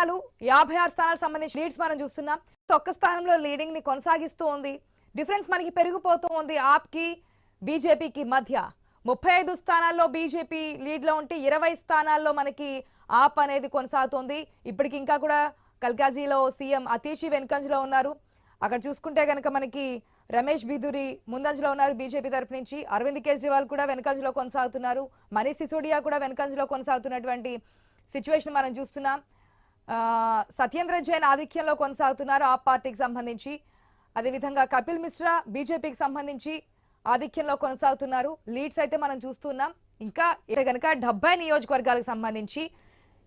స్థానాలు యాభై ఆరు స్థానాలకు సంబంధించి లీడ్స్ మనం చూస్తున్నాం. ఒక్క స్థానంలో లీడింగ్ని కొనసాగిస్తూ ఉంది. డిఫరెన్స్ మనకి పెరిగిపోతూ ఉంది ఆప్కి బీజేపీకి మధ్య. ముప్పై ఐదు స్థానాల్లో బీజేపీ లీడ్లో ఉంటే ఇరవై స్థానాల్లో మనకి ఆప్ అనేది కొనసాగుతోంది. ఇప్పటికి ఇంకా కూడా కల్కాజీలో సీఎం అతీషి వెనుకంజలో ఉన్నారు. అక్కడ చూసుకుంటే కనుక మనకి రమేష్ బిదురి ముందంజలో ఉన్నారు బీజేపీ తరపు నుంచి. అరవింద్ కేజ్రీవాల్ కూడా వెనకంజలో కొనసాగుతున్నారు. మనీష్ సిసోడియా కూడా వెనకంజలో కొనసాగుతున్నటువంటి సిచ్యువేషన్ మనం చూస్తున్నాం. సత్యేంద్ర జైన్ ఆధిక్యంలో కొనసాగుతున్నారు ఆ పార్టీకి సంబంధించి. అదేవిధంగా కపిల్ మిశ్రా బీజేపీకి సంబంధించి ఆధిక్యంలో కొనసాగుతున్నారు. లీడ్స్ అయితే మనం చూస్తున్నాం. ఇంకా ఇక్కడ కనుక డెబ్బై నియోజకవర్గాలకు సంబంధించి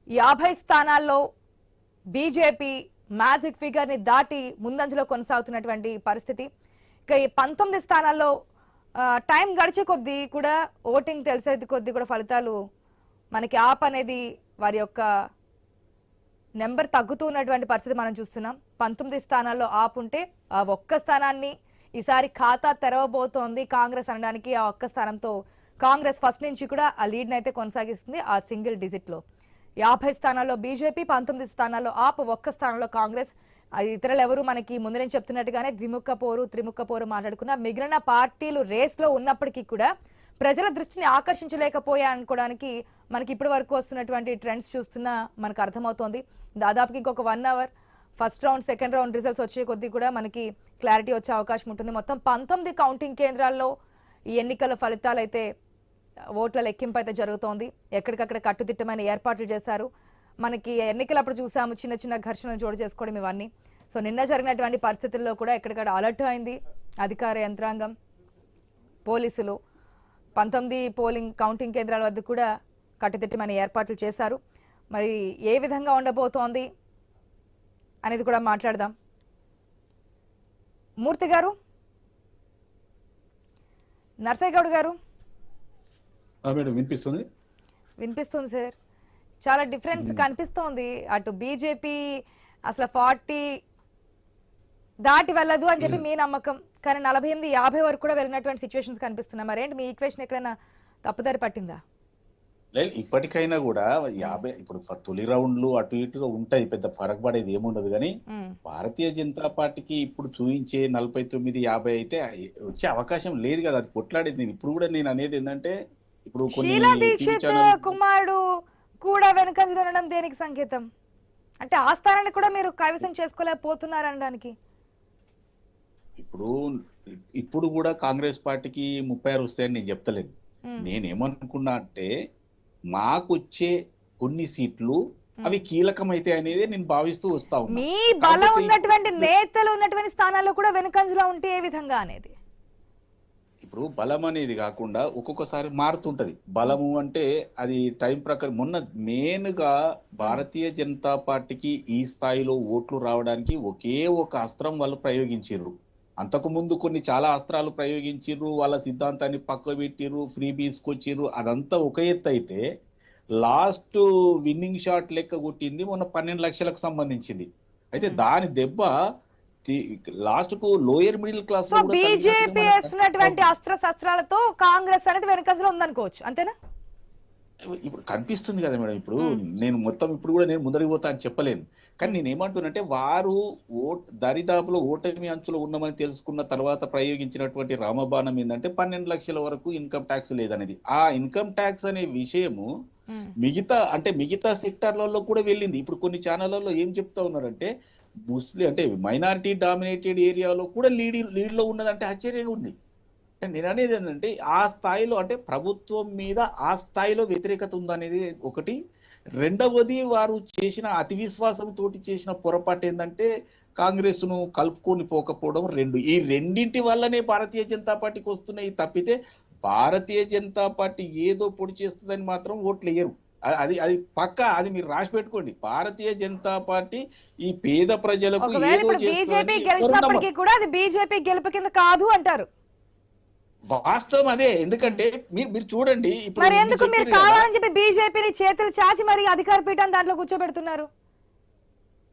యాభై స్థానాల్లో బీజేపీ మ్యాజిక్ ఫిగర్ని దాటి ముందంజలో కొనసాగుతున్నటువంటి పరిస్థితి. ఇక ఈ పంతొమ్మిది స్థానాల్లో టైం గడిచే కొద్దీ కూడా ఓటింగ్ తెలిసేది కొద్దీ కూడా ఫలితాలు మనకి ఆప్ అనేది వారి యొక్క నెంబర్ తగ్గుతూ ఉన్నటువంటి పరిస్థితి మనం చూస్తున్నాం. పంతొమ్మిది స్థానాల్లో ఆపుంటే ఉంటే ఆ ఒక్క స్థానాన్ని ఈసారి ఖాతా తెరవబోతోంది కాంగ్రెస్ అనడానికి. ఆ ఒక్క స్థానంతో కాంగ్రెస్ ఫస్ట్ నుంచి కూడా ఆ లీడ్ని అయితే కొనసాగిస్తుంది ఆ సింగిల్ డిజిట్లో యాభై స్థానాల్లో బీజేపీ పంతొమ్మిది స్థానాల్లో ఆప్ ఒక్క స్థానంలో కాంగ్రెస్. ఆ ఇతరులు ఎవరు మనకి ముందు నేను చెప్తున్నట్టుగానే ద్విముఖ పోరు త్రిముఖ పోరు మాట్లాడుకున్న మిగిలిన పార్టీలు రేస్లో ఉన్నప్పటికీ కూడా ప్రజల దృష్టిని ఆకర్షించలేకపోయా అనుకోవడానికి మనకి ఇప్పటి వరకు వస్తున్నటువంటి ట్రెండ్స్ చూస్తున్నా మనకు అర్థమవుతోంది. దాదాపుకి ఇంకొక one hour first round second round results వచ్చే కొద్దీ కూడా మనకి క్లారిటీ వచ్చే అవకాశం ఉంటుంది. మొత్తం పంతొమ్మిది కౌంటింగ్ కేంద్రాల్లో ఈ ఎన్నికల ఫలితాలు అయితే ఓట్ల లెక్కింపు అయితే జరుగుతోంది. ఎక్కడికక్కడ కట్టుదిట్టమైన ఏర్పాట్లు చేశారు. మనకి ఎన్నికలప్పుడు చూసాము చిన్న చిన్న ఘర్షణలు చోటు చేసుకోవడం ఇవన్నీ. సో నిన్న జరిగినటువంటి పరిస్థితుల్లో కూడా ఎక్కడికక్కడ అలర్ట్ అయింది. అధికార యంత్రాంగం పోలీసులు పంతొమ్మిది పోలింగ్ కౌంటింగ్ కేంద్రాల వద్ద కూడా కట్టుదిట్టమైన ఏర్పాట్లు చేశారు. మరి ఏ విధంగా ఉండబోతోంది అనేది కూడా మాట్లాడదాం. మూర్తి గారు? నర్సయ్య గౌడ్ గారు వినిపిస్తుంది? వినిపిస్తుంది సార్. చాలా డిఫరెన్స్ కనిపిస్తోంది. అటు బీజేపీ అసలు ఫార్టీ దాటి వెళ్ళదు అని చెప్పి మీ నమ్మకం? కానీ నలభై ఎనిమిది యాభై వరకు కూడా వెళ్ళినటువంటి సిచ్యువేషన్స్ కనిపిస్తున్నాయి. మరేంటి మీ ఈక్వేషన్ ఎక్కడైనా తప్పుదారి పట్టిందా? లేదు ఇప్పటికైనా కూడా యాభై ఇప్పుడు తొలి రౌండ్లు అటు ఇటుగా ఉంటాయి. పెద్ద ఫరక్ పడేది ఏముండదు కానీ. భారతీయ జనతా పార్టీకి ఇప్పుడు చూయించే నలభై తొమ్మిది యాభై అయితే వచ్చే అవకాశం లేదు కదా. అది కొట్లాడేది నేను. ఇప్పుడు కూడా నేను అనేది ఏంటంటే ఇప్పుడు కొన్ని కుమారుడు కూడా వెనకంజ ఉండడం దేనికి సంకేతం? అంటే ఆ స్థానాన్ని కూడా మీరు కైవసం చేసుకోలేకపోతున్నారు అనడానికి. ఇప్పుడు ఇప్పుడు కూడా కాంగ్రెస్ పార్టీకి ముప్పై ఆరు వస్తాయని నేను చెప్తలేను. మ్మ్. నేనేమనుకున్నా అంటే మాకు వచ్చే కొన్ని సీట్లు అవి కీలకమైతే అనేది నేను భావిస్తూ వస్తా ఉన్నా. మీ బలం ఉన్నటువంటి నేతలు ఉన్నటువంటి స్థానాల్లో కూడా వెనుకంజలో ఉంటే ఏ విధంగా అనేది? ఇప్పుడు బలం అనేది కాకుండా ఒక్కొక్కసారి మారుతుంటది. బలము అంటే అది టైం ప్రకారం మొన్న మెయిన్గా భారతీయ జనతా పార్టీకి ఈ స్థాయిలో ఓట్లు రావడానికి ఒకే ఒక అస్త్రం వాళ్ళు ప్రయోగించారు అంతకు ముందు కొన్ని చాలా అస్త్రాలు ప్రయోగించిర్రు వాళ్ళ సిద్ధాంతాన్ని పక్క పెట్టిర్రు ఫ్రీ బీస్కొచ్చిర్రు అదంతా ఒక ఎత్తు అయితే లాస్ట్ విన్నింగ్ షాట్ లెక్క కొట్టింది మొన్న పన్నెండు లక్షలకు సంబంధించింది. అయితే దాని దెబ్బ లాస్ట్కు లోయర్ మిడిల్ క్లాస్ బీజేపీ వేసినటువంటి అస్త్ర శస్త్రాలతో కాంగ్రెస్ అనేది వెనుకంజలో ఉందనుకోవచ్చు అంతేనా? ఇప్పుడు కనిపిస్తుంది కదా మేడం ఇప్పుడు. నేను మొత్తం ఇప్పుడు కూడా నేను ముందరికి పోతా అని చెప్పలేను. కానీ నేను ఏమంటున్నానంటే వారు ఓట్ దరిదాపులో ఓటమి అంచులో ఉన్నామని తెలుసుకున్న తర్వాత ప్రయోగించినటువంటి రామబాణం ఏంటంటే పన్నెండు లక్షల వరకు ఇన్కమ్ ట్యాక్స్ లేదనేది. ఆ ఇన్కమ్ ట్యాక్స్ అనే విషయము. మిగతా అంటే మిగతా సెక్టార్లలో కూడా వెళ్ళింది. ఇప్పుడు కొన్ని ఛానళ్ళలో ఏం చెప్తా ఉన్నారంటే ముస్లిం అంటే మైనారిటీ డామినేటెడ్ ఏరియాలో కూడా లీడ్ లీడ్లో ఉన్నదంటే ఆశ్చర్యంగా ఉంది. నేను అనేది ఏంటంటే ఆ స్థాయిలో అంటే ప్రభుత్వం మీద ఆ స్థాయిలో వ్యతిరేకత ఉందనేది ఒకటి. రెండవది వారు చేసిన అతి విశ్వాసం తోటి చేసిన పొరపాటు ఏంటంటే కాంగ్రెస్ను కలుపుకొని పోకపోవడం రెండు. ఈ రెండింటి వల్లనే భారతీయ జనతా పార్టీకి వస్తున్నాయి తప్పితే భారతీయ జనతా పార్టీ ఏదో పొడి చేస్తుందని మాత్రం ఓట్లు వేయరు. అది అది పక్క అది మీరు రాసి పెట్టుకోండి. భారతీయ జనతా పార్టీ ఈ పేద ప్రజలకు బీజేపీ గెలిచినప్పటికీ. కూడా అది బీజేపీ గెలుపు కింద కాదు అంటారు. వాస్తవం అదే. ఎందుకంటే మీరు మీరు చూడండి మరి ఎందుకు మీరు కావాలని చెప్పి బీజేపీని చేతులు చాచి మరి అధికార పీఠాన్ని దాంట్లో కూర్చోబెడుతున్నారు?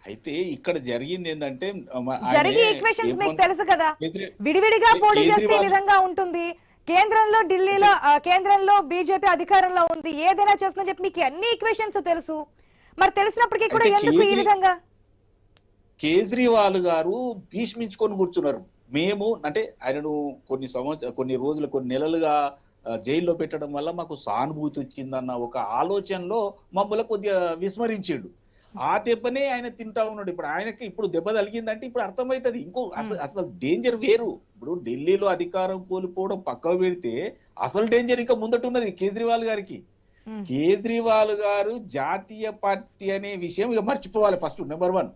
అయితే ఇక్కడ జరిగింది ఏంటంటే జరిగే ఈక్వేషన్స్ మీకు తెలుసు కదా. విడివిడిగా పోటీ చేస్తే ఈ విధంగా ఉంటుంది. కేంద్రంలో ఢిల్లీలో కేంద్రంలో బీజేపీ అధికారంలో ఉంది. ఏదైనా చేస్తుందని చెప్పి మీకు అన్ని ఈక్వేషన్స్ తెలుసు. మరి తెలిసినప్పటికీ కూడా ఎందుకు ఈ విధంగా? కేజ్రీవాల్ గారు భీష్మించుకొని కూర్చున్నారు. మేము అంటే ఆయనను కొన్ని సంవత్సర కొన్ని రోజులు కొన్ని నెలలుగా జైల్లో పెట్టడం వల్ల మాకు సానుభూతి వచ్చిందన్న ఒక ఆలోచనలో మమ్మల్ని కొద్దిగా విస్మరించాడు. ఆ దెబ్బనే ఆయన తింటా ఉన్నాడు. ఇప్పుడు ఆయనకి ఇప్పుడు దెబ్బ తగిలిందంటే ఇప్పుడు అర్థమవుతుంది ఇంకో అసలు అసలు డేంజర్ వేరు. ఇప్పుడు ఢిల్లీలో అధికారం కోల్పోవడం పక్కకు పెడితే అసలు డేంజర్ ఇంకా ముందట ఉన్నది కేజ్రీవాల్ గారికి. కేజ్రీవాల్ గారు జాతీయ పార్టీ అనే విషయం ఇక మర్చిపోవాలి ఫస్ట్ నెంబర్ వన్.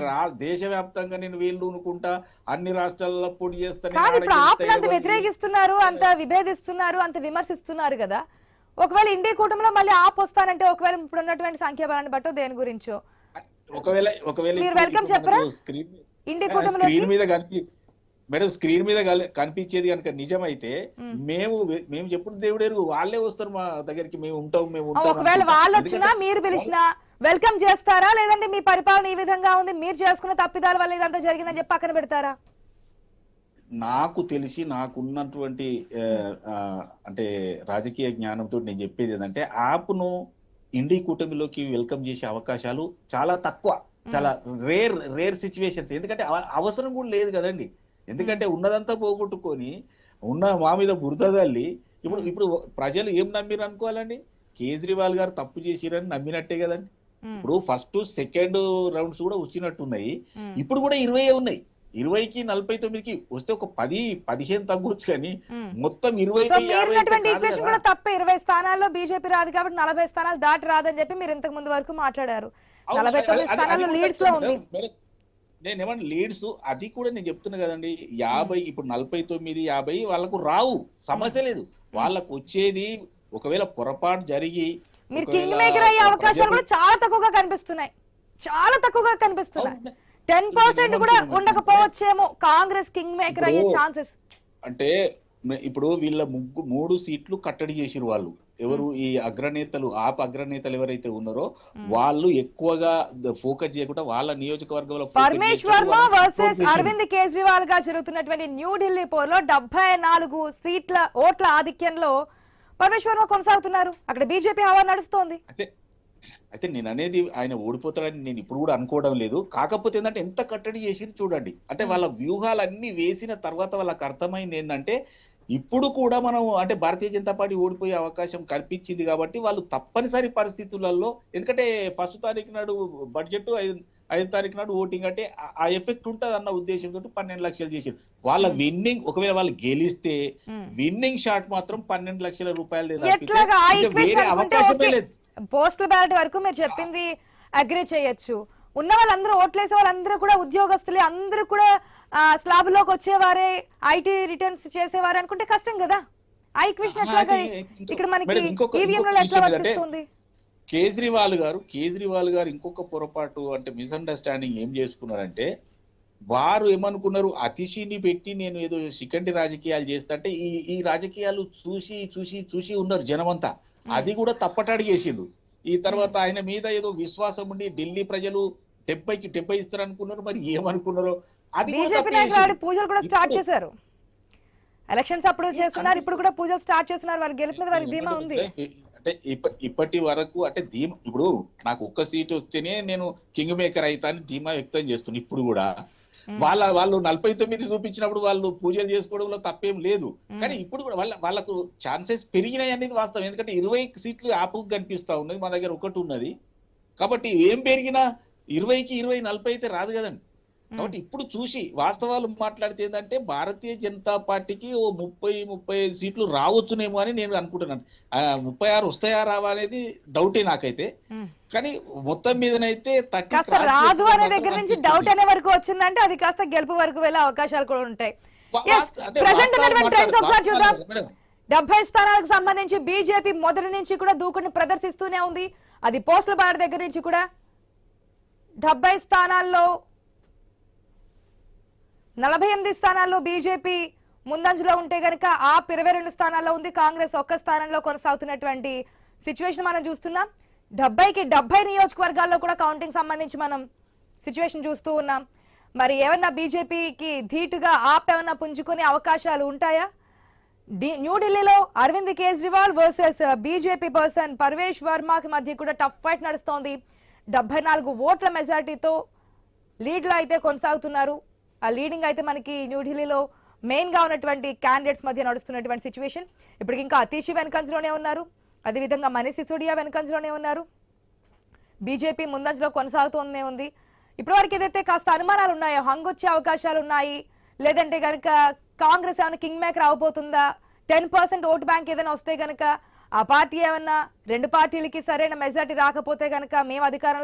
రా దేశవ్యాప్తంగా నేను వీళ్ళు అనుకుంటా అన్ని రాష్ట్రాల్లో పోటీ చేస్తాను వ్యతిరేకిస్తున్నారు అంత విభేదిస్తున్నారు అంత విమర్శిస్తున్నారు కదా. ఒకవేళ ఇండియా కూటమిలో మళ్ళీ ఆప్ వస్తానంటే ఒకవేళ ఇప్పుడు ఉన్నటువంటి సంఖ్యాబలాన్ని బట్టో దేని గురించో? ఒకవేళ ఒకవేళ మనకు చెప్పరా? ఇండియా స్క్రీన్ మీద కనిపి మేడం స్క్రీన్ మీద కనిపించేది కనుక నిజమైతే. మేము. మేము చెప్పుడు దేవుడేరు వాళ్ళే వస్తారు మా దగ్గరికి. మేము ఉంటాం మేము ఒకవేళ. వాళ్ళు వచ్చినా మీరు పిలిచినా వెల్కమ్ చేస్తారా? లేదంటే మీ పరిపాలన ఈ విధంగా ఉంది మీరు చేసుకున్న తప్పిదాల వల్ల ఇదంతా జరిగిందని చెప్పి పక్కన పెడతారా? నాకు తెలిసి నాకున్నటువంటి అంటే రాజకీయ జ్ఞానంతో నేను చెప్పేది ఏంటంటే యాప్ను ఇండి కూటమిలోకి వెల్కమ్ చేసే అవకాశాలు చాలా తక్కువ. చాలా రేర్ రేర్ సిచ్యువేషన్స్. ఎందుకంటే అవ- అవసరం కూడా లేదు కదండి. ఎందుకంటే ఉన్నదంతా పోగొట్టుకొని ఉన్న మా మీద బురద తల్లి ఇప్పుడు ఇప్పుడు ప్రజలు ఏం నమ్మిరు అనుకోవాలండి? కేజ్రీవాల్ గారు తప్పు చేసిరని నమ్మినట్టే కదండి. ఇప్పుడు ఫస్ట్ సెకండ్ రౌండ్స్ కూడా వచ్చినట్టున్నాయి. ఇప్పుడు కూడా ఇరవై ఉన్నాయి. ఇరవైకి నలభై తొమ్మిదికి వస్తే ఒక పది పదిహేను తగ్గొచ్చు కానీ. మొత్తం ఇరవై తప్పే. ఇరవై స్థానాల్లో బీజేపీ రాదు కాబట్టి నలభై స్థానాలు దాటి రాదని చెప్పి మీరు ఇంతకు ముందు వరకు మాట్లాడారు. నలభై తొమ్మిది స్థానాల్లో లీడ్స్లో ఉంది. నేను ఏమన్నా లీడ్స్? అది కూడా నేను చెప్తున్నా కదండి. యాభై ఇప్పుడు నలభై తొమ్మిది యాభై వాళ్ళకు రావు. సమస్య లేదు. వాళ్ళకు వచ్చేది ఒకవేళ పొరపాటు జరిగి మీరు కింగ్ మేకర్ అయ్యే అవకాశాలు కూడా చాలా తక్కువగా కనిపిస్తున్నాయి. చాలా తక్కువగా కనిపిస్తున్నాయి. టెన్ పర్సెంట్ కూడా? ఉండకపోవచ్చేమో కాంగ్రెస్ కింగ్ మేకర్ అయ్యే ఛాన్సెస్. అంటే ఇప్పుడు వీళ్ళ ముగ్గు మూడు సీట్లు కట్టడి చేసిరు వాళ్ళు. ఎవరు ఈ అగ్రనేతలు ఆప్ అగ్రనేతలు ఎవరైతే ఉన్నారో వాళ్ళు ఎక్కువగా ఫోకస్ చేయకుండా వాళ్ళ నియోజకవర్గంలో పరమేష్ వర్మ వర్సెస్. అరవింద్ కేజ్రీవాల్గా జరుగుతున్నటువంటి న్యూఢిల్లీ పోర్లో డెబ్బై నాలుగు సీట్ల ఓట్ల ఆధిక్యంలో పరమేష్ వర్మ కొనసాగుతున్నారు. అక్కడ బీజేపీ హవా నడుస్తోంది. అయితే అయితే నేను అనేది ఆయన ఓడిపోతాడని నేను ఇప్పుడు కూడా అనుకోవడం లేదు. కాకపోతే ఏంటంటే ఎంత కట్టడి చేసిరు చూడండి. అంటే వాళ్ళ వ్యూహాలన్నీ వేసిన తర్వాత వాళ్ళకి అర్థమైంది ఏంటంటే ఇప్పుడు కూడా మనం అంటే భారతీయ జనతా పార్టీ ఓడిపోయే అవకాశం కల్పించింది కాబట్టి వాళ్ళు తప్పనిసరి పరిస్థితులలో ఎందుకంటే ఫస్ట్ తారీఖు నాడు బడ్జెట్ ఐదు ఐదు తారీఖు నాడు ఓటింగ్ అంటే ఆ- ఎఫెక్ట్ ఉంటుంది అన్న ఉద్దేశంతో పన్నెండు లక్షలు చేసారు వాళ్ళ Hmm. విన్నింగ్ ఒకవేళ వాళ్ళు గెలిస్తే Hmm. విన్నింగ్ షాట్ మాత్రం పన్నెండు లక్షల రూపాయలు అనుకుంటే అవకాశమే లేదు. పోస్టల్ బ్యాలెట్ వరకు మీరు చెప్పింది అగ్రి చేయొచ్చు. ఉన్న వాళ్ళందరూ ఓట్లేసే వాళ్ళందరూ కూడా ఉద్యోగస్తులే అందరూ కూడా స్లాబ్లోకి వచ్చేవారే ఐటీ రిటర్న్స్ చేసేవారే అనుకుంటే కష్టం కదా. ఆ ఈక్వేషన్ ఎట్లాగా ఇక్కడ మనకి ఇంకొక ఎట్లా వర్తిస్తుంది? కేజ్రీవాల్ గారు కేజ్రీవాల్ గారు ఇంకొక పొరపాటు అంటే మిస్అండర్స్టాండింగ్ ఏం చేసుకున్నారంటే వారు ఏమనుకున్నారు అతిశిని పెట్టి నేను ఏదో శిఖండి రాజకీయాలు చేస్తా అంటే ఈ ఈ రాజకీయాలు చూసి చూసి చూసి ఉన్నారు జనమంతా. అది కూడా తప్పటాడి చేసిండు ఈ తర్వాత ఆయన మీద ఏదో విశ్వాసం ఉండి ఢిల్లీ ప్రజలు డెబ్బైకి డెబ్బై ఇస్తారు అనుకున్నారు మరి ఏమనుకున్నారో? అది పూజలు కూడా స్టార్ట్ చేశారు. ఎలక్షన్స్ అప్పుడు చేస్తున్నారు ఇప్పుడు కూడా పూజలు స్టార్ట్ చేస్తున్నారు వారి గెలుపు మీద వారికి ధీమా ఉంది. అంటే ఇప్ప- ఇప్పటి వరకు అంటే ధీమా ఇప్పుడు నాకు ఒక్క సీట్ వస్తేనే నేను కింగ్ మేకర్ అవుతా అని ధీమా వ్యక్తం చేస్తున్నా ఇప్పుడు కూడా. వాళ్ళ వాళ్ళు నలభై తొమ్మిది చూపించినప్పుడు వాళ్ళు పూజలు చేసుకోవడంలో తప్పేం లేదు. కానీ ఇప్పుడు కూడా వాళ్ళ వాళ్ళకు ఛాన్సెస్ పెరిగినాయి అనేది వాస్తవం. ఎందుకంటే ఇరవై సీట్లు ఆపు కనిపిస్తా ఉన్నది మా దగ్గర ఒకటి ఉన్నది. కాబట్టి ఏం పెరిగినా ఇరవైకి ఇరవై నలభై అయితే రాదు కదండి. కాబట్టి ఇప్పుడు చూసి వాస్తవాలు మాట్లాడితే ఏంటంటే భారతీయ జనతా పార్టీకి ఓ ముప్పై ముప్పై ఐదు సీట్లు రావచ్చునేమో అని నేను అనుకుంటున్నాను. ముప్పై ఆరు వస్తాయా రావా అనేది డౌటే నాకైతే. కానీ మొత్తం మీదనైతే రాదు అనే దగ్గర నుంచి డౌట్ అనే వరకు వచ్చిందంటే అది కాస్త గెలుపు వరకు వెళ్ళే అవకాశాలు కూడా ఉంటాయి. డెబ్బై స్థానాలకు సంబంధించి బీజేపీ మొదటి నుంచి కూడా దూకుని ప్రదర్శిస్తూనే ఉంది. అది పోస్టుల బార్ దగ్గర నుంచి కూడా డెబ్బై స్థానాల్లో నలభై ఎనిమిది స్థానాల్లో బీజేపీ ముందంజలో ఉంటే గనక ఆప్ ఇరవై రెండు స్థానాల్లో ఉంది. కాంగ్రెస్ ఒక్క స్థానంలో కొనసాగుతున్నటువంటి సిచ్యువేషన్ మనం చూస్తున్నాం. డెబ్బైకి డెబ్బై నియోజకవర్గాల్లో కూడా కౌంటింగ్ సంబంధించి మనం సిచ్యువేషన్ చూస్తూ ఉన్నాం. మరి ఏమన్నా బీజేపీకి ధీటుగా ఆప్ ఏమన్నా పుంజుకునే అవకాశాలు ఉంటాయా? డి- న్యూఢిల్లీలో Arvind Kejriwal versus BJP person Parvesh వర్మకి మధ్య కూడా టఫ్ ఫైట్ నడుస్తోంది. డెబ్బై నాలుగు ఓట్ల మెజార్టీతో లీడ్లో అయితే కొనసాగుతున్నారు. లీడింగ్ అయితే మనకి న్యూఢిల్లీలో మెయిన్గా ఉన్నటువంటి క్యాండిడేట్స్ మధ్య నడుస్తున్నటువంటి సిచ్యువేషన్ ఇప్పటికి ఇంకా అతీషి వెనకంజలోనే ఉన్నారు. అదేవిధంగా మనీష్ సిసోడియా వెనకంజలోనే ఉన్నారు. బీజేపీ ముందంజలో కొనసాగుతూనే ఉంది. ఇప్పటివరకు ఏదైతే కాస్త అనుమానాలు ఉన్నాయో హంగొచ్చే అవకాశాలు ఉన్నాయి లేదంటే కనుక కాంగ్రెస్ ఏమైనా కింగ్ మేకర్ అవబోతుందా టెన్ పర్సెంట్ ఓటు బ్యాంక్ ఏదైనా వస్తే కనుక ఆ పార్టీ ఏమన్నా రెండు పార్టీలకి సరైన మెజార్టీ రాకపోతే కనుక మేము అధికారంలో